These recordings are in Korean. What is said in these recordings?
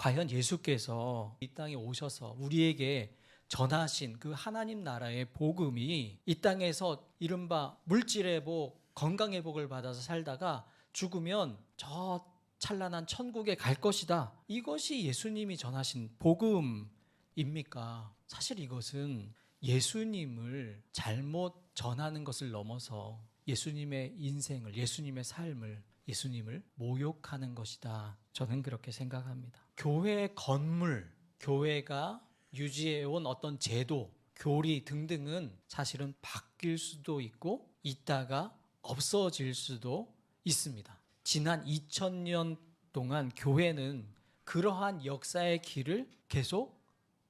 과연 예수께서 이 땅에 오셔서 우리에게 전하신 그 하나님 나라의 복음이 이 땅에서 이른바 물질의 복, 건강의 복을 받아서 살다가 죽으면 저 찬란한 천국에 갈 것이다. 이것이 예수님이 전하신 복음입니까? 사실 이것은 예수님을 잘못 전하는 것을 넘어서 예수님의 인생을, 예수님의 삶을, 예수님을 모욕하는 것이다. 저는 그렇게 생각합니다. 교회 건물, 교회가 유지해온 어떤 제도, 교리 등등은 사실은 바뀔 수도 있고, 있다가 없어질 수도 있습니다. 지난 2000년 동안 교회는 그러한 역사의 길을 계속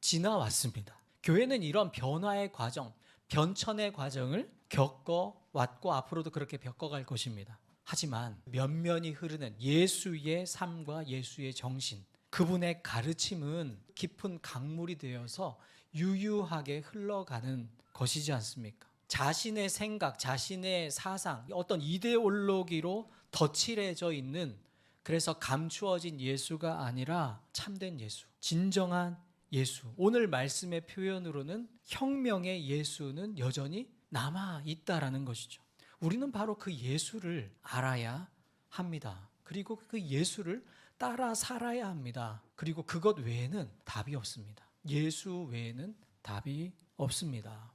지나왔습니다. 교회는 이런 변화의 과정, 변천의 과정을 겪어 왔고 앞으로도 그렇게 겪어갈 것입니다. 하지만 면면이 흐르는 예수의 삶과 예수의 정신, 그분의 가르침은 깊은 강물이 되어서 유유하게 흘러가는 것이지 않습니까? 자신의 생각, 자신의 사상, 어떤 이데올로기로 덧칠해져 있는 그래서 감추어진 예수가 아니라 참된 예수, 진정한 예수. 오늘 말씀의 표현으로는 혁명의 예수는 여전히 남아 있다라는 것이죠. 우리는 바로 그 예수를 알아야 합니다. 그리고 그 예수를 따라 살아야 합니다. 그리고 그것 외에는 답이 없습니다. 예수 외에는 답이 없습니다.